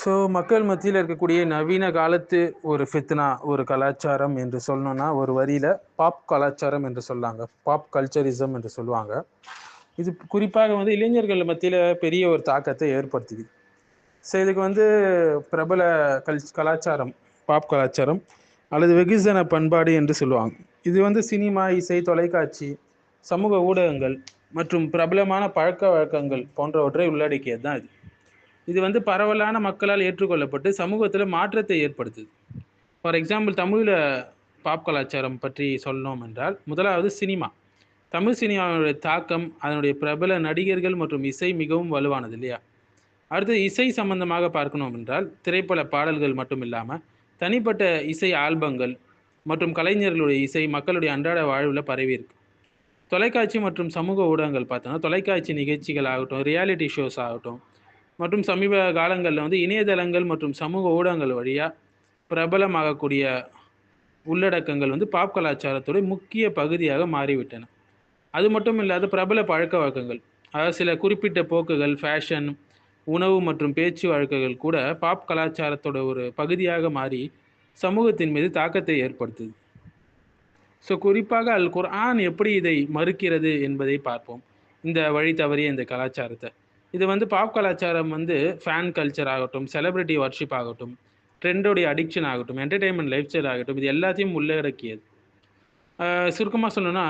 So மக்கள் மத்தியில் இருக்கக்கூடிய நவீன காலத்து ஒரு ஃபித்னா ஒரு கலாச்சாரம் என்று சொல்லணும்னா ஒரு வரியில் பாப் கலாச்சாரம் என்று சொல்லாங்க. பாப் கல்ச்சரிசம் என்று சொல்லுவாங்க. இது குறிப்பாக வந்து இளைஞர்கள் மத்தியில் பெரிய ஒரு தாக்கத்தை ஏற்படுத்துது ஸோ இதுக்கு வந்து பிரபல கல் கலாச்சாரம் பாப் கலாச்சாரம் அல்லது வெகுஜன பண்பாடு என்று சொல்லுவாங்க. இது வந்து சினிமா இசை தொலைக்காட்சி சமூக ஊடகங்கள் மற்றும் பிரபலமான பழக்க வழக்கங்கள் போன்றவற்றை உள்ளடக்கியது தான் இது. இது வந்து பரவலான மக்களால் ஏற்றுக்கொள்ளப்பட்டு சமூகத்தில் மாற்றத்தை ஏற்படுத்துது. ஃபார் எக்ஸாம்பிள் தமிழில் பாப் கலாச்சாரம் பற்றி சொல்லணும் என்றால் முதலாவது சினிமா. தமிழ் சினிமாவுடைய தாக்கம் அதனுடைய பிரபல நடிகர்கள் மற்றும் இசை மிகவும் வலுவானது இல்லையா? அடுத்து இசை சம்பந்தமாக பார்க்கணும் என்றால் திரைப்பட பாடல்கள் மட்டும் இல்லாமல் தனிப்பட்ட இசை ஆல்பங்கள் மற்றும் கலைஞர்களுடைய இசை மக்களுடைய அன்றாட வாழ்வில் பரவி இருக்கு. தொலைக்காட்சி மற்றும் சமூக ஊடகங்கள் பார்த்தோன்னா தொலைக்காட்சி நிகழ்ச்சிகள் ஆகட்டும் ரியாலிட்டி ஷோஸ் ஆகட்டும் மற்றும் சமீப காலங்களில் வந்து இணையதளங்கள் மற்றும் சமூக ஊடகங்கள் வழியாக பிரபலமாகக்கூடிய உள்ளடக்கங்கள் வந்து பாப் கலாச்சாரத்துடைய முக்கிய பகுதியாக மாறிவிட்டன. அது மட்டும் இல்லாத பிரபல பழக்க வழக்கங்கள் அதாவது சில குறிப்பிட்ட போக்குகள் ஃபேஷன் உணவு மற்றும் பேச்சு வழக்குகள் கூட பாப் கலாச்சாரத்தோட ஒரு பகுதியாக மாறி சமூகத்தின் மீது தாக்கத்தை ஏற்படுத்துது. ஸோ குறிப்பாக அல் குர்ஆன் எப்படி இதை மறுக்கிறது என்பதை பார்ப்போம். இந்த வழி தவறிய இந்த கலாச்சாரத்தை. இது வந்து பாப் கலாச்சாரம் வந்து ஃபேன் கல்ச்சர் ஆகட்டும் செலிபிரிட்டி வர்ஷிப் ஆகட்டும் ட்ரெண்டோடைய அடிக்ஷன் ஆகட்டும் என்டர்டெயின்மெண்ட் லைஃப் ஸ்டைல் ஆகட்டும் இது எல்லாத்தையும் உள்ளடக்கியது சுருக்கமாக சொல்லணும்னா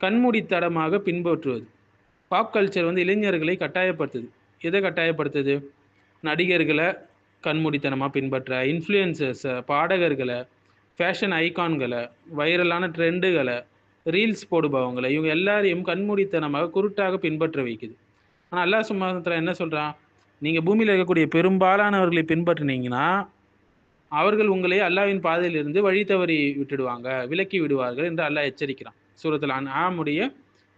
கண்மூடித்தடமாக பின்பற்றுவது. பாப் கல்ச்சர் வந்து இளைஞர்களை கட்டாயப்படுத்துது. எதை கட்டாயப்படுத்துது? நடிகர்களை கண்மூடித்தனமாக பின்பற்ற இன்ஃப்ளூயன்சர்ஸை பாடகர்களை ஃபேஷன் ஐகான்களை வைரலான ட்ரெண்டுகளை ரீல்ஸ் போடுபவங்களை இவங்க எல்லாரையும் கண்மூடித்தனமாக குருட்டாக பின்பற்ற வைக்குது. ஆனால் அல்லா சும்மாத்தில் என்ன சொல்கிறான் நீங்கள் பூமியில் இருக்கக்கூடிய பெரும்பாலானவர்களை பின்பற்றினீங்கன்னா அவர்கள் உங்களை அல்லாவின் பாதையிலிருந்து வழி தவறி விட்டுடுவாங்க விலக்கி விடுவார்கள் என்று அல்லாஹ் எச்சரிக்கிறான். சூரத்தில் ஆமுடைய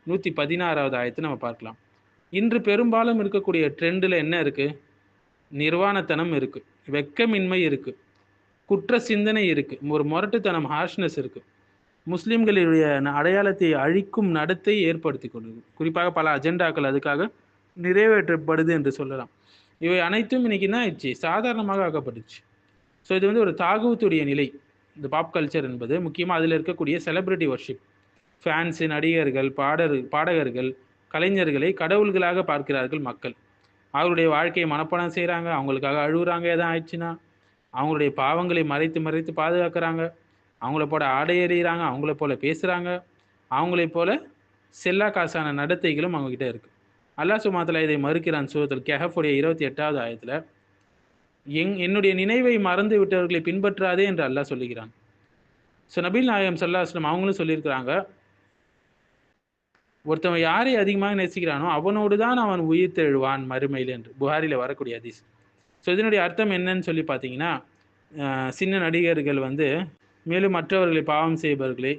நூற்றி பதினாறாவது ஆயத்தை நம்ம பார்க்கலாம். இன்று பெரும்பாலும் இருக்கக்கூடிய ட்ரெண்டில் என்ன இருக்குது நிர்வாணத்தனம் இருக்குது வெக்கமின்மை இருக்குது குற்ற சிந்தனை இருக்குது ஒரு முரட்டுத்தனம் ஹார்ஷ்னஸ் இருக்குது முஸ்லிம்களுடைய அடையாளத்தை அழிக்கும் நடத்தை ஏற்படுத்தி கொண்டது குறிப்பாக பல அஜெண்டாக்கள் அதுக்காக நிறைவேற்றப்படுது என்று சொல்லலாம். இவை அனைத்தும் இன்னைக்கு என்ன ஆயிடுச்சு? சாதாரணமாக ஆக்கப்பட்டுச்சு. ஸோ இது வந்து ஒரு தாகூத்துடைய நிலை. இந்த பாப் கல்ச்சர் என்பது முக்கியமாக அதில் இருக்கக்கூடிய செலிபிரிட்டி வர்ஷிப் ஃபேன்ஸு நடிகர்கள் பாடர் பாடகர்கள் கலைஞர்களை கடவுள்களாக பார்க்கிறார்கள் மக்கள். அவருடைய வாழ்க்கையை மனப்பாடம் செய்கிறாங்க அவங்களுக்காக அழுகுறாங்க. எதாவது ஆயிடுச்சுன்னா அவங்களுடைய பாவங்களை மறைத்து மறைத்து பாதுகாக்கிறாங்க. அவங்கள போல ஆடை எறிகிறாங்க. அவங்கள போல பேசுகிறாங்க அவங்களைப் போல செல்லா காசான நடத்தைகளும் அவங்கக்கிட்ட இருக்குது அல்லா சுமாத்தில் இதை மறுக்கிறான் சூரத்தில் கெஹஃபுடைய இருபத்தி எட்டாவது ஆயத்தில் எங் என்னுடைய நினைவை மறந்து விட்டவர்களை பின்பற்றாதே என்று அல்லாஹ் சொல்லுகிறான். ஸோ நபீல் நாயம் சல்லாஸ்லம் அவங்களும் சொல்லியிருக்கிறாங்க ஒருத்தவன் யாரை அதிகமாக நேசிக்கிறானோ அவனோடு தான் அவன் உயிர் தெழுவான் மறுமையில் என்று புகாரில் வரக்கூடிய அதிஸ் ஸோ இதனுடைய அர்த்தம் என்னன்னு சொல்லி பார்த்தீங்கன்னா சின்ன நடிகர்கள் வந்து மேலும் மற்றவர்களை பாவம் செய்பவர்களை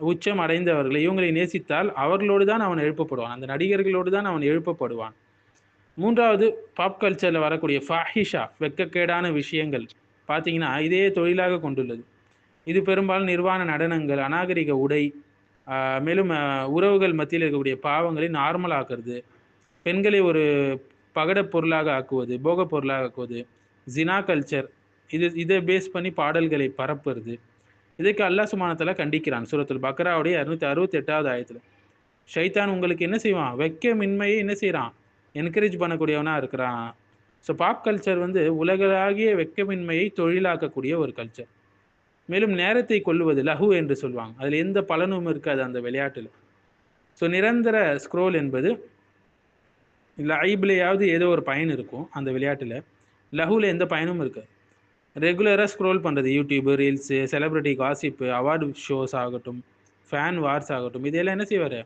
உச்சம் அடைந்தவர்களை இவங்களை நேசித்தால் அவர்களோடு தான் அவன் எழுப்பப்படுவான். அந்த நடிகர்களோடு தான் அவன் எழுப்பப்படுவான். மூன்றாவது பாப் கல்ச்சரில் வரக்கூடிய ஃபாஹிஷா வெக்கக்கேடான விஷயங்கள். பார்த்தீங்கன்னா இதே தொழிலாக கொண்டுள்ளது. இது பெரும்பாலும் நிர்வாண நடனங்கள் அநாகரிக உடை மேலும் உறவுகள் மத்தியில் இருக்கக்கூடிய பாவங்களை நார்மல் ஆக்குறது. பெண்களை ஒரு பகட பொருளாக ஆக்குவது போக பொருளாக ஆக்குவது. ஜினா கல்ச்சர் இது இதை பேஸ் பண்ணி பாடல்களை பரப்புறது. இதுக்கு அல்லா சுமானத்தில் கண்டிக்கிறான். சூரத்துல் பக்ராவுடைய இரநூத்தி அறுபத்தி எட்டாவது ஆயத்தில். ஷைத்தான் உங்களுக்கு என்ன செய்வான்? வெக்கமின்மையை என்ன செய்கிறான் என்கரேஜ் பண்ணக்கூடியவனாக இருக்கிறான். ஸோ பாப் கல்ச்சர் வந்து உலகளாகிய வெக்கமின்மையை தொழிலாக்கக்கூடிய ஒரு கல்ச்சர் மேலும் நேரத்தை கொள்ளுவது லஹு என்று சொல்லுவாங்க. அதில் எந்த பலனும் இருக்காது அந்த விளையாட்டில். ஸோ நிரந்தர ஸ்க்ரோல் என்பது லைப்லேயாவது ஏதோ ஒரு பயன் இருக்கும் அந்த விளையாட்டில். லஹுவில் எந்த பயனும் இருக்காது. ரெகுலராக ஸ்க்ரோல் பண்ணுறது YouTube reels celebrity gossip award shows ஆகட்டும் ஃபேன் வார்ஸ் ஆகட்டும் இதெல்லாம் என்ன செய்வார்?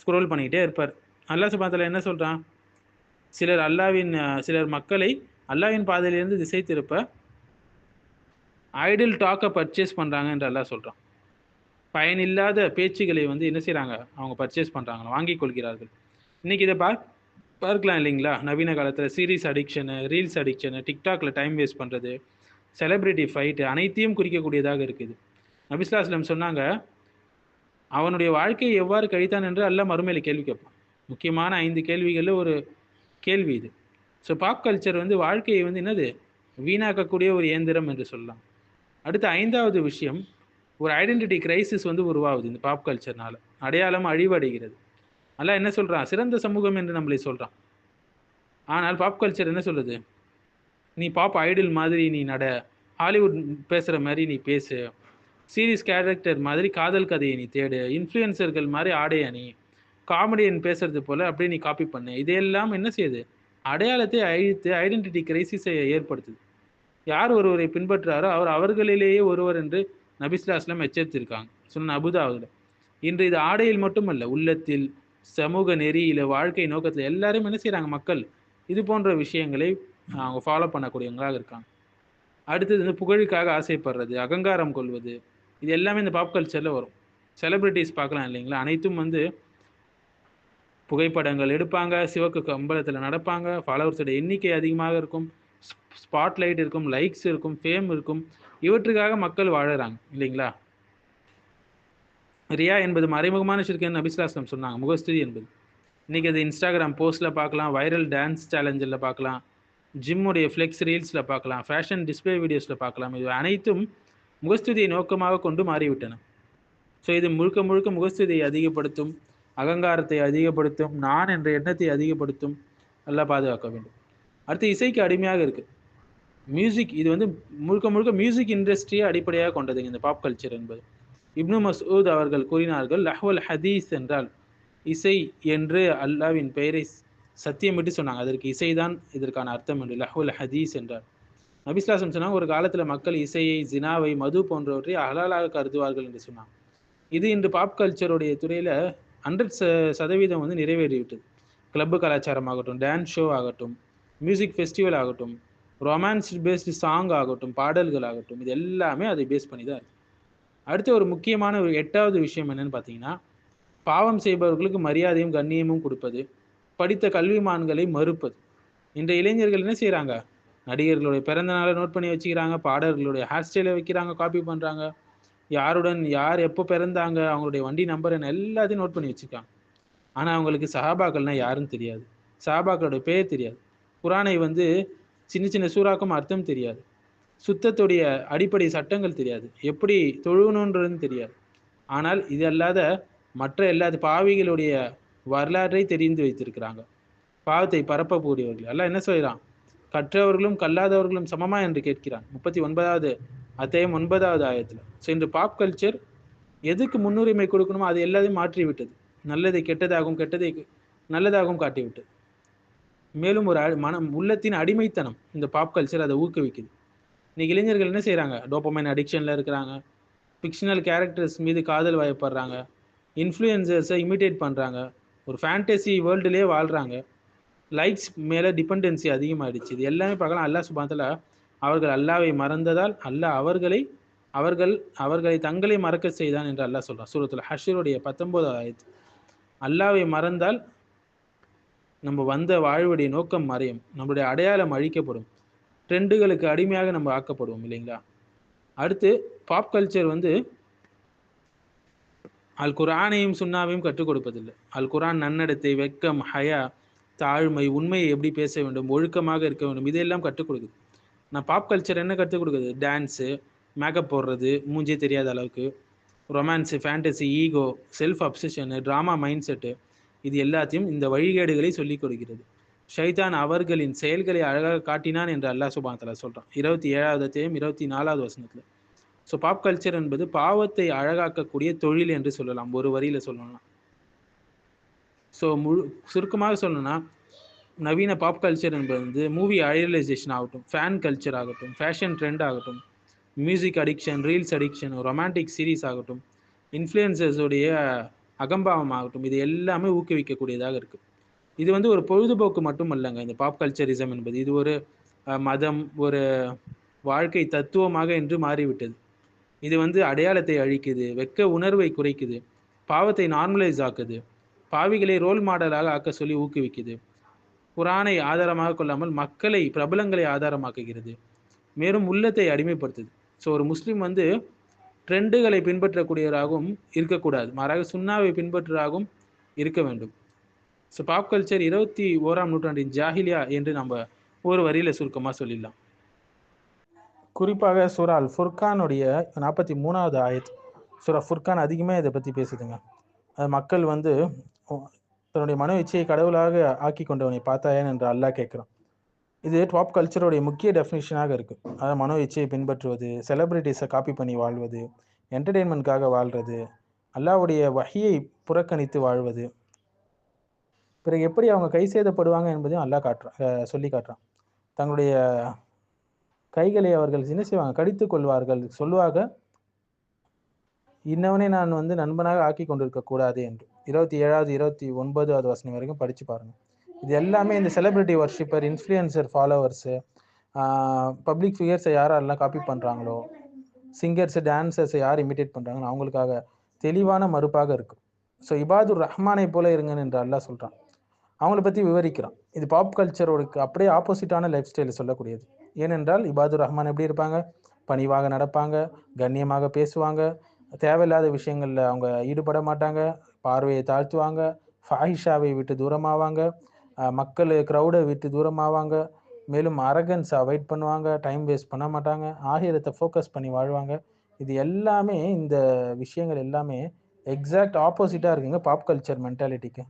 ஸ்க்ரோல் பண்ணிக்கிட்டே இருப்பார். அல்லா சுபாத்தில் என்ன சொல்கிறான் சிலர் அல்லாவின் சிலர் மக்களை அல்லாவின் பாதையிலிருந்து திசை திருப்ப ஐடில் டாக்கை பர்ச்சேஸ் பண்ணுறாங்க என்று அல்லா சொல்கிறான் பயனில்லாத பேச்சுகளை வந்து என்ன செய்கிறாங்க அவங்க பர்ச்சேஸ் பண்ணுறாங்க வாங்கி கொள்கிறார்கள். இன்றைக்கி இதை பார் பார்க்கலாம் இல்லைங்களா? நவீன காலத்தில் சீரீஸ் அடிக்ஷனு ரீல்ஸ் அடிக்ஷனு டிக்டாக்ல டைம் வேஸ்ட் பண்ணுறது செலிப்ரிட்டி ஃபைட்டு அனைத்தையும் குறிக்கக்கூடியதாக இருக்குது. நபிஸ்லாஸ்லம் சொன்னாங்க அவனுடைய வாழ்க்கையை எவ்வாறு கழித்தான் என்று அல்ல மறுமையில் கேள்வி கேட்பான். முக்கியமான ஐந்து கேள்விகளில் ஒரு கேள்வி இது. ஸோ பாப் கல்ச்சர் வந்து வாழ்க்கையை வந்து என்னது? வீணாக்கக்கூடிய ஒரு இயந்திரம் என்று சொல்லலாம். அடுத்த ஐந்தாவது விஷயம் ஒரு ஐடென்டிட்டி கிரைசிஸ் வந்து உருவாகுது இந்த பாப் கல்ச்சர்னால அடையாளம் அழிவடைகிறது. நல்லா என்ன சொல்கிறான் சிறந்த சமூகம் என்று நம்மளை சொல்கிறான் ஆனால் பாப் கல்ச்சர் என்ன சொல்லுது? நீ பாப்பா ஐடில் மாதிரி நீ நட. ஹாலிவுட் பேசுகிற மாதிரி நீ பேசு. சீரிஸ் கேரக்டர் மாதிரி காதல் கதையை நீ தேடு. இன்ஃப்ளூயன்சர்கள் மாதிரி ஆடைய நீ. காமெடியன் பேசுறது போல அப்படியே நீ காப்பி பண்ணு. இதையெல்லாம் என்ன செய்யுது? அடையாளத்தை அழித்து ஐடென்டிட்டி கிரைசிஸை ஏற்படுத்துது. யார் ஒருவரை பின்பற்றாரோ அவர் அவர்களிலேயே ஒருவர் என்று நபிஸ்லாஸ்லாம் எச்சரித்திருக்காங்க. சொன்ன அபுதாவில் இன்று இது ஆடையில் மட்டுமல்ல உள்ளத்தில் சமூக நெறியில வாழ்க்கை நோக்கத்தில் எல்லாரும் என்ன செய்கிறாங்க மக்கள்? இது போன்ற விஷயங்களை அவங்க ஃபாலோ பண்ணக்கூடியவங்களாக இருக்காங்க. அடுத்தது வந்து புகழுக்காக ஆசைப்படுறது அகங்காரம் கொள்வது இது எல்லாமே இந்த பாப் கல்ச்சரில் வரும். செலிப்ரிட்டிஸ் பார்க்கலாம் இல்லைங்களா? அனைத்தும் வந்து புகைப்படங்கள் எடுப்பாங்க சிவக்கு கம்பளத்தில் நடப்பாங்க ஃபாலோவர்ஸோட எண்ணிக்கை அதிகமாக இருக்கும் ஸ்பாட்லைட் இருக்கும் லைக்ஸ் இருக்கும் ஃபேம் இருக்கும். இவற்றுக்காக மக்கள் வாழறாங்க இல்லைங்களா? ரியா என்பது மறைமுகமான சிறுக்கன் நபிஸ்லாஸ்லம் சொன்னாங்க முகஸ்துதி என்பது. இன்னைக்கு அது இன்ஸ்டாகிராம் போஸ்ட்டில் பார்க்கலாம் வைரல் டான்ஸ் சேலஞ்சில் பார்க்கலாம் ஜிம்முடைய ஃப்ளெக்ஸ் ரீல்ஸில் பார்க்கலாம் ஃபேஷன் டிஸ்பிளே வீடியோஸில் பார்க்கலாம். இது அனைத்தும் முகஸ்துதியை நோக்கமாக கொண்டு மாறிவிட்டன. ஸோ இது முழுக்க முழுக்க முகஸ்துதியை அதிகப்படுத்தும் அகங்காரத்தை அதிகப்படுத்தும் நான் என்ற எண்ணத்தை அதிகப்படுத்தும் நல்லா பாதுகாக்க வேண்டும். அடுத்து இசைக்கு அடிமையாக இருக்குது மியூசிக் இது வந்து முழுக்க முழுக்க மியூசிக் இண்டஸ்ட்ரியை அடிப்படையாக கொண்டது இந்த பாப் கல்ச்சர் என்பது. இப்னு மசூத் அவர்கள் கூறினார்கள் லஹ்வல் ஹதீஸ் என்றால் இசை என்று அல்லாவின் பெயரை சத்தியமிட்டு சொன்னாங்க. அதற்கு இசைதான் இதற்கான அர்த்தம் என்று லஹுல் ஹதீஸ் என்றார். நபிஸ்லாசம் சொன்னாங்க ஒரு காலத்தில் மக்கள் இசையை ஜினாவை மது போன்றவற்றை அகலாலாக கருதுவார்கள் என்று சொன்னாங்க. இது இன்று பாப் கல்ச்சருடைய துறையில் ஹண்ட்ரட் சதவீதம் வந்து நிறைவேறிவிட்டது. கிளப்பு கலாச்சாரம் ஆகட்டும் டான்ஸ் ஷோ ஆகட்டும் மியூசிக் ஃபெஸ்டிவல் ஆகட்டும் ரொமான்ஸ் பேஸ்டு சாங் ஆகட்டும் பாடல்கள் ஆகட்டும் இது எல்லாமே அதை பேஸ் பண்ணி தான் இருக்குது அடுத்து ஒரு முக்கியமான ஒரு எட்டாவது விஷயம் என்னன்னு பார்த்தீங்கன்னா பாவம் செய்பவர்களுக்கு மரியாதையும் கண்ணியமும் கொடுப்பது. படித்த கல்விமான்களை மறுப்பது. இன்றைய இளைஞர்கள் என்ன செய்கிறாங்க நடிகர்களுடைய பிறந்த நாளை நோட் பண்ணி வச்சுக்கிறாங்க பாடல்களுடைய ஹேர் ஸ்டைலை வைக்கிறாங்க காப்பி பண்ணுறாங்க யாருடன் யார் எப்போ பிறந்தாங்க அவங்களுடைய வண்டி நம்பர் என்ன எல்லாத்தையும் நோட் பண்ணி வச்சுருக்காங்க ஆனால் அவங்களுக்கு சஹாபாக்கள்னா யாருன்னு தெரியாது. சஹாபாக்களுடைய பேர் தெரியாது. குரானை வந்து சின்ன சின்ன சூறாக்கும் அர்த்தம் தெரியாது. சுத்தத்துடைய அடிப்படை சட்டங்கள் தெரியாது. எப்படி தொழுகணுன்றது தெரியாது. ஆனால் இது அல்லாத மற்ற எல்லா பாவிகளுடைய வரலாற்றை தெரிந்து வைத்திருக்கிறாங்க. பாவத்தை பரப்பக்கூடியவர்கள். எல்லாம் என்ன சொல்கிறான் கற்றவர்களும் கல்லாதவர்களும் சமமா என்று கேட்கிறான். முப்பத்தி ஒன்பதாவது அத்தையும் ஒன்பதாவது ஆயத்தில். ஸோ இன்று பாப் கல்ச்சர் எதுக்கு முன்னுரிமை கொடுக்கணுமோ அது எல்லாத்தையும் மாற்றி விட்டது நல்லதை கெட்டதாகவும் கெட்டதை நல்லதாகவும் காட்டிவிட்டது. மேலும் ஒரு அ- மனம் உள்ளத்தின் அடிமைத்தனம் இந்த பாப் கல்ச்சர் அதை ஊக்குவிக்குது. இன்னைக்கு இளைஞர்கள் என்ன செய்கிறாங்க டோப்பமைன் அடிக்ஷனில் இருக்கிறாங்க. ஃபிக்ஷனல் கேரக்டர்ஸ் மீது காதல் வயப்படுறாங்க. இன்ஃப்ளூயன்சர்ஸை இமிட்டேட் பண்ணுறாங்க ஒரு ஃபேண்டசி வேர்ல்டுலேயே வாழ்கிறாங்க லைக்ஸ் மேலே டிபெண்டன்சி அதிகமாகிடுச்சு இது எல்லாமே பார்க்கலாம். அல்லாஹ் சுபாத்தில் அவர்கள் அல்லாவை மறந்ததால் அல்லாஹ் அவர்களை அவர்கள் அவர்களை தங்களை மறக்க செய்தான் என்று அல்லாஹ் சொல்கிறான் சூரத்தில் ஹஷருடைய பத்தொன்பதாவது ஆயிரத்து அல்லாவை மறந்தால் நம்ம வந்த வாழ்வுடைய நோக்கம் மறையும். நம்மளுடைய அடையாளம் அழிக்கப்படும். ட்ரெண்டுகளுக்கு அடிமையாக நம்ம ஆக்கப்படுவோம் இல்லைங்களா? அடுத்து பாப் கல்ச்சர் வந்து அல் குரானையும் சுண்ணாவையும் கற்றுக் கொடுப்பதில்லை. அல் குரான் நன்னடத்தை வெக்கம் ஹயா தாழ்மை உண்மையை எப்படி பேச வேண்டும் ஒழுக்கமாக இருக்க வேண்டும் இதெல்லாம் கற்றுக் கொடுக்குது. நான் பாப் கல்ச்சர் என்ன கற்றுக் கொடுக்குது? டான்ஸு மேக்கப் போடுறது மூஞ்சே தெரியாத அளவுக்கு. Romance fantasy ego self obsession drama mind set இது எல்லாத்தையும் இந்த வழிகேடுகளை சொல்லிக் கொடுக்கிறது. ஷைதான் அவர்களின் செயல்களை அழகாக காட்டினான் என்று அல்லாஹ் சுபான் தலா இருபத்தி ஏழாவது அத்தியாயம் இருபத்தி நாலாவது வசனத்தில். ஸோ பாப் கல்ச்சர் என்பது பாவத்தை அழகாக்கக்கூடிய தொழில் என்று சொல்லலாம். ஒரு வரியில சொல்லலாம் ஸோ முழு சுருக்கமாக சொல்லணும்னா நவீன பாப் கல்ச்சர் என்பது வந்து மூவி ஐடியலைசேஷன் ஆகட்டும் ஃபேன் கல்ச்சர் ஆகட்டும் ஃபேஷன் ட்ரெண்ட் ஆகட்டும் music addiction reels addiction romantic series ஆகட்டும் இன்ஃப்ளூயன்சர்ஸுடைய அகம்பாவம் ஆகட்டும் இது எல்லாமே ஊக்குவிக்கக்கூடியதாக இருக்குது இது வந்து ஒரு பொழுதுபோக்கு மட்டும் இல்லைங்க இந்த பாப் கல்ச்சரிசம் என்பது. இது ஒரு மதம் ஒரு வாழ்க்கை தத்துவமாக என்று மாறிவிட்டது. இது வந்து அடையாளத்தை அழிக்குது வெக்க உணர்வை குறைக்குது பாவத்தை நார்மலைஸ் ஆக்குது பாவிகளை ரோல் மாடலாக ஆக்க சொல்லி ஊக்குவிக்குது. குரானை ஆதாரமாக கொள்ளாமல் மக்களை பிரபலங்களை ஆதாரமாக்குகிறது. மேலும் உள்ளத்தை அடிமைப்படுத்துது. ஸோ ஒரு முஸ்லீம் வந்து ட்ரெண்டுகளை பின்பற்றக்கூடியவராகவும் இருக்கக்கூடாது. மாறாக சுண்ணாவை பின்பற்றுவராகவும் இருக்க வேண்டும். ஸோ பாப் கல்ச்சர் இருபத்தி ஓராம் நூற்றாண்டின் ஜாஹிலியா என்று நம்ம ஒரு வரியில் சுருக்கமாக சொல்லிடலாம். குறிப்பாக சூரா அல் ஃபுர்கானுடைய நாற்பத்தி மூணாவது ஆயத். சூரா ஃபுர்கான் அதிகமாக இதை பற்றி பேசுதுங்க. அது மக்கள் வந்து தன்னுடைய மன இச்சையை கடவுளாக ஆக்கி கொண்டவனை பார்த்தாயன் என்று அல்லாஹ் கேட்குறான். இது டாப் கல்ச்சருடைய முக்கிய டெஃபினிஷனாக இருக்குது அதாவது மனோ இச்சையை பின்பற்றுவது செலிப்ரிட்டிஸை காப்பி பண்ணி வாழ்வது என்டர்டெயின்மெண்ட்காக வாழ்றது அல்லாவுடைய வகையை புறக்கணித்து வாழ்வது. பிறகு எப்படி அவங்க கை சேதப்படுவாங்க என்பதையும் அல்லாஹ் காட்டுறான் சொல்லி காட்டுறான். தங்களுடைய கைகளை அவர்கள் என்ன செய்வாங்க? கடித்து கொள்வார்கள். சொல்லுவாங்க இன்னவனே நான் வந்து நண்பனாக ஆக்கி கொண்டிருக்க கூடாது என்று. இருபத்தி ஏழாவது இருபத்தி ஒன்பதாவது வசனம் வரைக்கும் படிச்சு பாருங்க. இது எல்லாமே இந்த celebrity worshipper influencer followers public ஃபிகர்ஸை யாரெல்லாம் காப்பி பண்ணுறாங்களோ சிங்கர்ஸு டான்சர்ஸை யார் இமிட்டேட் பண்ணுறாங்களோ அவங்களுக்காக தெளிவான மறுப்பாக இருக்கு. ஸோ இபாதுர் ரஹ்மானை போல இருங்கன்னு என்று அல்லா சொல்கிறான் அவங்கள பற்றி விவரிக்கிறான். இது பாப் கல்ச்சரோட அப்படியே ஆப்போசிட்டான லைஃப் ஸ்டைல் சொல்லக்கூடியது. ஏனென்றால் இபாதுர் ரஹ்மான் எப்படி இருப்பாங்க? பணிவாக நடப்பாங்க கண்ணியமாக பேசுவாங்க தேவையில்லாத விஷயங்களில் அவங்க ஈடுபட மாட்டாங்க பார்வையை தாழ்த்துவாங்க ஃபாஹிஷாவை விட்டு தூரமாவாங்க மக்கள் க்ரௌடை விட்டு தூரமாவாங்க மேலும் அரகன்ஸ் அவாய்ட் பண்ணுவாங்க டைம் வேஸ்ட் பண்ண மாட்டாங்க ஆகியத்தை ஃபோக்கஸ் பண்ணி வாழ்வாங்க. இது எல்லாமே இந்த விஷயங்கள் எல்லாமே எக்ஸாக்ட் ஆப்போசிட்டாக இருக்குங்க பாப் கல்ச்சர் மென்டாலிட்டிக்கு